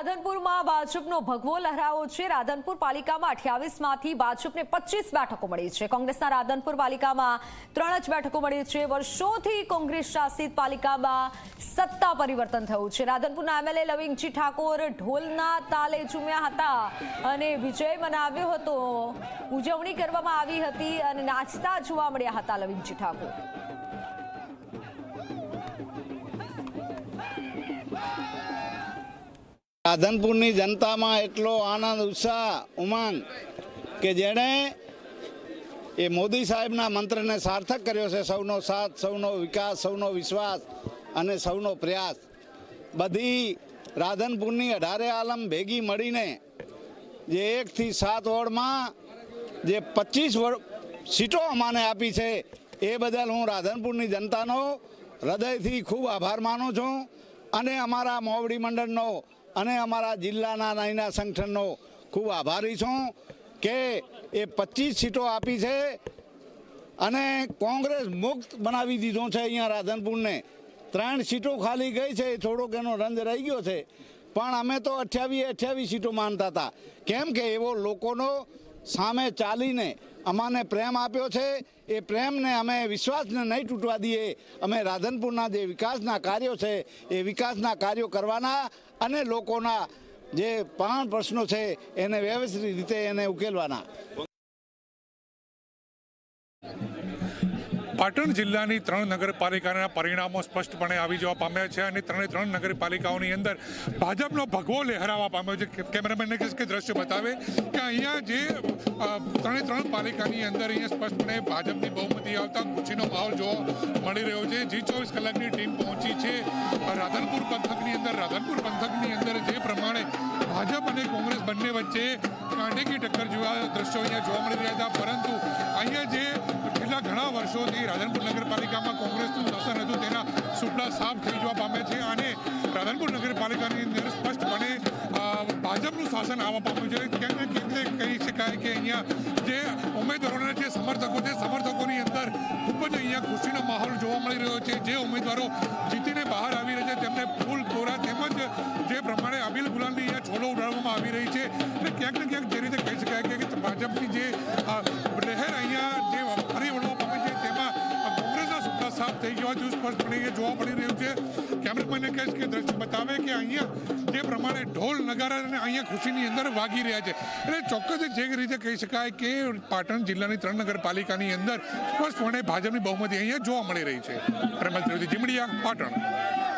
રાધનપુરમાં ભાજપનો ભગવો લહેરાવો છે. રાધનપુર પાલિકામાં અઠ્યાવીસમાંથી ભાજપને પચીસ બેઠકો મળી છે. કોંગ્રેસના રાધનપુર પાલિકામાં ત્રણ જ બેઠકો મળી છે. વર્ષોથી કોંગ્રેસ શાસિત પાલિકામાં સત્તા પરિવર્તન થયું છે. રાધનપુરના એમએલએ લવિંગજી ઠાકોર ઢોલના તાલે ઝૂમ્યા હતા અને વિજય મનાવ્યો હતો. ઉજવણી કરવામાં આવી હતી અને નાચતા જોવા મળ્યા હતા લવિંગજી ઠાકોર. રાધનપુરની જનતામાં એટલો આનંદ, ઉત્સાહ, ઉમંગ કે જેણે એ મોદી સાહેબના મંત્રને સાર્થક કર્યો છે. સૌનો સાથ, સૌનો વિકાસ, સૌનો વિશ્વાસ અને સૌનો પ્રયાસ. બધી રાધનપુરની અઢારે આલમ ભેગી મળીને જે એકથી સાત વોર્ડમાં જે પચીસ સીટો અમાને આપી છે, એ બદલ હું રાધનપુરની જનતાનો હૃદયથી ખૂબ આભાર માનું છું અને અમારા મોવડી મંડળનો અને અમારા જિલ્લાના નાના સંગઠનનો ખૂબ આભારી છું કે એ પચીસ સીટો આપી છે અને કોંગ્રેસ મુક્ત બનાવી દીધો છે અહીંયા રાધનપુરને. ત્રણ સીટો ખાલી ગઈ છે થોડોક એનો રંજ રહી ગયો છે. પણ અમે તો અઠ્યાવીસ અઠ્યાવીસ સીટો માનતા હતા. કેમ કે એવો લોકોનો સામે ચાલીને અમાને પ્રેમ આપ્યો છે. એ પ્રેમને અમે વિશ્વાસને નહીં તૂટવા દઈએ. અમે રાધનપુરના જે વિકાસના કાર્યો છે, એ વિકાસના કાર્યો કરવાના અને લોકોના જે પાંચ પ્રશ્નો છે, એને વ્યવસ્થિત રીતે એને ઉકેલવાના. પાટણ જિલ્લાની ત્રણ નગરપાલિકાના પરિણામો સ્પષ્ટપણે આવી જવા પામ્યા છે અને ત્રણે ત્રણ નગરપાલિકાઓની અંદર ભાજપનો ભગવો લહેરાવા પામ્યો છે. કેમેરામેનને કે દ્રશ્ય બતાવે કે અહીંયા જે ત્રણે ત્રણ પાલિકાની અંદર અહીંયા સ્પષ્ટપણે ભાજપની બહુમતી આવતા ખુશીનો માહોલ જોવા મળી રહ્યો છે. જી ચોવીસ કલાકની ટીમ પહોંચી છે. રાધનપુર પંથકની અંદર, રાધનપુર પંથકની અંદર જે પ્રમાણે ભાજપ અને કોંગ્રેસ બંને વચ્ચે કાંટેકી ટક્કર જેવા દ્રશ્યો અહીંયા જોવા મળી રહ્યા હતા. પરંતુ અહીંયા જે છેલ્લા ઘણા વર્ષોથી રાધનપુર નગરપાલિકામાં કોંગ્રેસનું શાસન હતું, તેના સુપડા સાફ થઈ જવા પામે છે અને રાધનપુર નગરપાલિકાની અંદર સ્પષ્ટપણે ભાજપનું શાસન આવવા પામ્યું છે. કેમ તે કહી શકાય કે અહીંયા જે ઉમેદવારોના જે સમર્થકો છે, સમર્થકોની અંદર ખૂબ જ અહીંયા ખુશીનો માહોલ જોવા મળી રહ્યો છે. જે ઉમેદવારો જીતીને બહાર આવી રહ્યા છે, તેમને ફૂલ કોરા તેમજ જે પ્રમાણે અબિલ ગુલાલની થઈ ગયા જેવું સ્પષ્ટપણે અહીંયા જોવા મળી રહ્યું છે. કેમેરામેનને કહીશ કે દ્રશ્ય બતાવે કે અહીંયા જે પ્રમાણે ઢોલ, નગારા અને અહીંયા ખુશીની અંદર વાગી રહ્યા છે. એટલે ચોક્કસ જે રીતે કહી શકાય કે પાટણ જિલ્લાની ત્રણ નગરપાલિકાની અંદર સ્પષ્ટપણે ભાજપની બહુમતી અહીંયા જોવા મળી રહી છે. પ્રેમલ ત્રિવેદી, જીમડિયા, પાટણ.